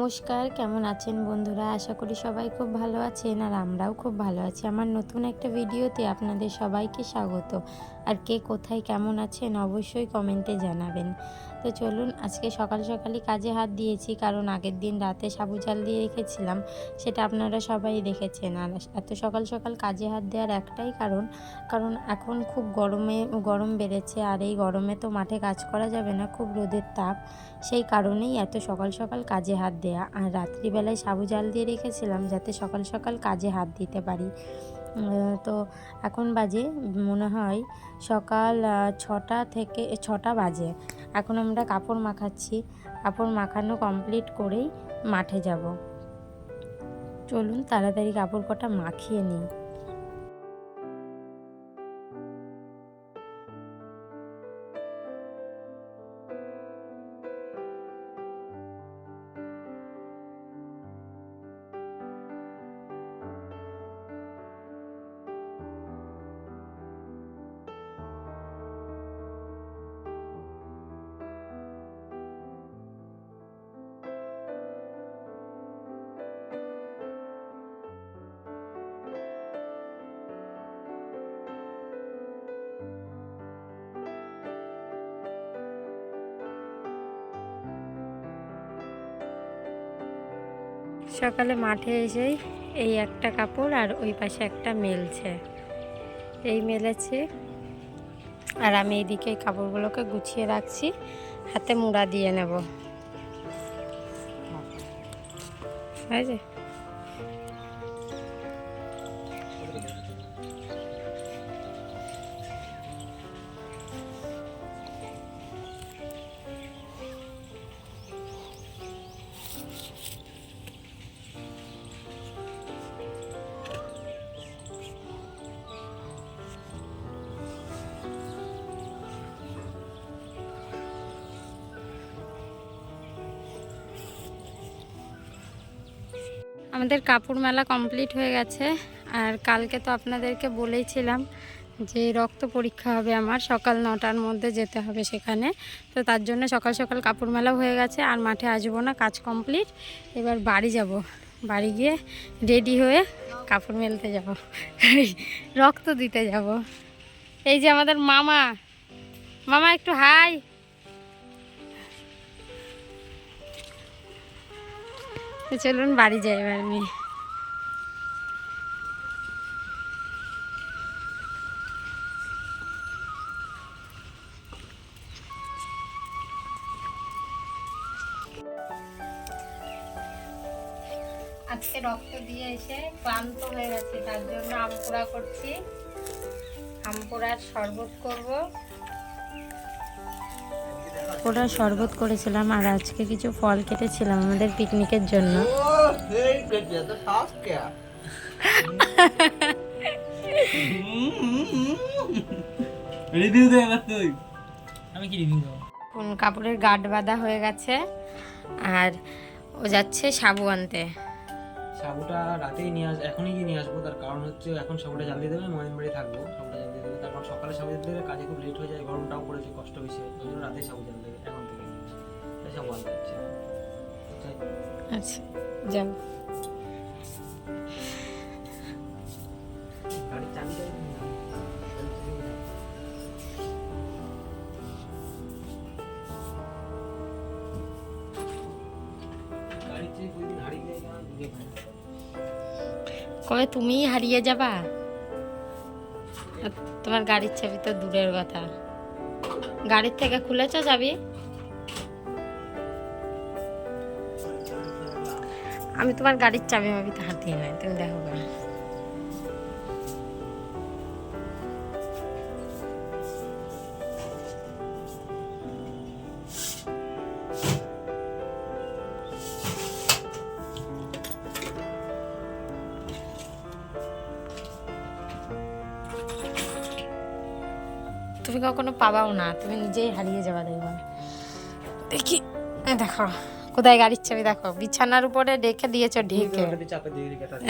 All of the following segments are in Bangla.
নমস্কার, কেমন আছেন বন্ধুরা? আশা করি সবাই খুব ভালো আছেন আর আমরাও খুব ভালো আছি। আমার নতুন একটা ভিডিওতে আপনাদের সবাইকে স্বাগত। আর কে কোথায়, কেমন আছেন অবশ্যই কমেন্টে জানাবেন। তো চলুন, আজকে সকাল সকালই কাজে হাত দিয়েছি, কারণ আগের দিন রাতে সাবু জাল দিয়ে রেখেছিলাম, সেটা আপনারা সবাই দেখেছেন। আর এত সকাল সকাল কাজে হাত দেওয়ার একটাই কারণ কারণ এখন খুব গরমে, গরম বেড়েছে, আর এই গরমে তো মাঠে কাজ করা যাবে না, খুব রোদের তাপ, সেই কারণেই এত সকাল সকাল কাজে হাত দেয়া। আর রাত্রিবেলায় সাবু জাল দিয়ে রেখেছিলাম, যাতে সকাল সকাল কাজে হাত দিতে পারি। তো এখন বাজে, মনে হয় সকাল ছটা থেকে, ছটা বাজে। এখন আমরা কাপড় মাখাচ্ছি। কাপড় মাখানো কমপ্লিট করেই মাঠে যাব। চলুন তাড়াতাড়ি কাপড় কটা মাখিয়ে নিই। সকালে মাঠে এসেই এই একটা কাপড় আর ওই পাশে একটা মেলছে। এই মেলেছে আর আমি এইদিকে এই কাপড়গুলোকে গুছিয়ে রাখছি, হাতে মুড়া দিয়ে নেব। হয়েছে? আমাদের কাপড় মেলা কমপ্লিট হয়ে গেছে। আর কালকে তো আপনাদেরকে বলেইছিলাম যে রক্ত পরীক্ষা হবে আমার, সকাল নটার মধ্যে যেতে হবে সেখানে। তো তার জন্য সকাল সকাল কাপড় মেলা হয়ে গেছে, আর মাঠে আসব না, কাজ কমপ্লিট। এবার বাড়ি যাব। বাড়ি গিয়ে রেডি হয়ে কাপড় মেলতে যাব। রক্ত দিতে যাব। এই যে আমাদের মামা। মামা একটু হাই। চলুন বাড়ি যাই এবার আমি। আজকে রক্ত দিয়ে এসে ক্লান্ত হয়ে গেছে, তার জন্য আমপোড়া করছি। আমপোড়ার শরবত করব। ওরা শরবত করেছিলাম আর আজকে কিছু ফল কেটেছিলাম আমাদের পিকনিকের জন্য। Hey, Bridget, the task क्या? রিভিউ দে তুই। আমি কি রিভিউ দেবো? কোন কাপড়ের গার্ড বাঁধা হয়ে গেছে আর ও যাচ্ছে সাবু আনতে। সাবুটা রাতেই নিয়ে আস এখনই গিয়ে নিয়ে আসব তার কারণ হচ্ছে এখন সাবুটা জ্বালিয়ে দেবে ময়ন বাড়ি থাকব। তারপর সকালে সাবু জ্বালিয়ে দেবে কাজে খুব লেট হয়ে যায় গরমটাও পড়েছে কষ্ট বেশি হয়। ওই জন্য রাতেই সাবু জ্বালিয়ে দেবে এখন থেকে। তাই সাবু আনতে যাচ্ছে। আচ্ছা যাও গাড়ির চাবিটা। কবে তুমিই হারিয়ে যাবা? তোমার গাড়ির চাবি তো দূরের কথা। গাড়ির থেকে খুলেছ চাবি? আমি তোমার গাড়ির চাবি মাবি তো হাতিয়ে নাই, তুমি দেখো তুমি কখনো পাবাও না তুমি নিজেই হারিয়ে যাবা দেখবা। দেখি দেখো কোথায় গাড়ির চাবি দেখো বিছানার উপরে ডেকে দিয়েছ ঢেকে।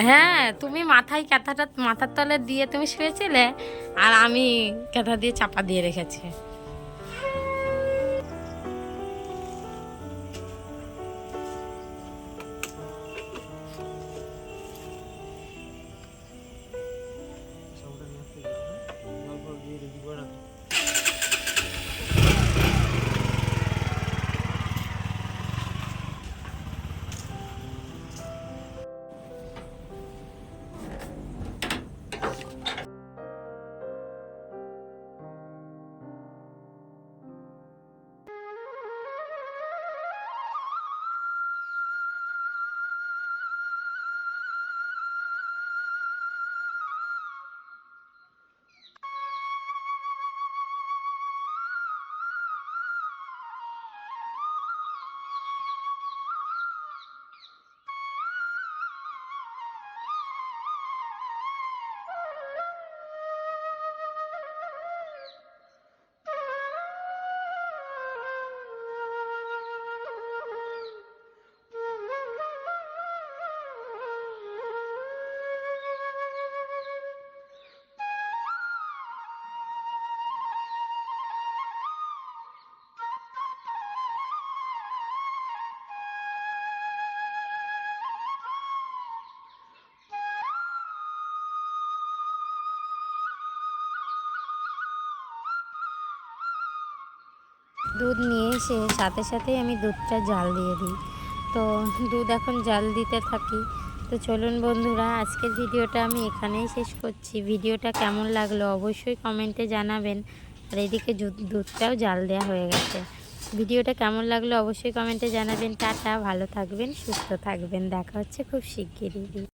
হ্যাঁ তুমি মাথায় ক্যাথাটা মাথার তলে দিয়ে তুমি শুয়েছিলে আর আমি ক্যাথা দিয়ে চাপা দিয়ে রেখেছি। দুধ নিয়ে এসে সাথে সাথেই আমি দুধটা জাল দিয়ে দিই। তো দুধ এখন জাল দিতে থাকি। তো চলুন বন্ধুরা, আজকের ভিডিওটা আমি এখানেই শেষ করছি। ভিডিওটা কেমন লাগল অবশ্যই কমেন্টে জানাবেন। আর এদিকে দুধটাও জাল দেওয়া হয়ে গেছে। ভিডিওটা কেমন লাগল অবশ্যই কমেন্টে জানাবেন। টাটা, ভালো থাকবেন, সুস্থ থাকবেন। দেখা হচ্ছে খুব শিগগিরই।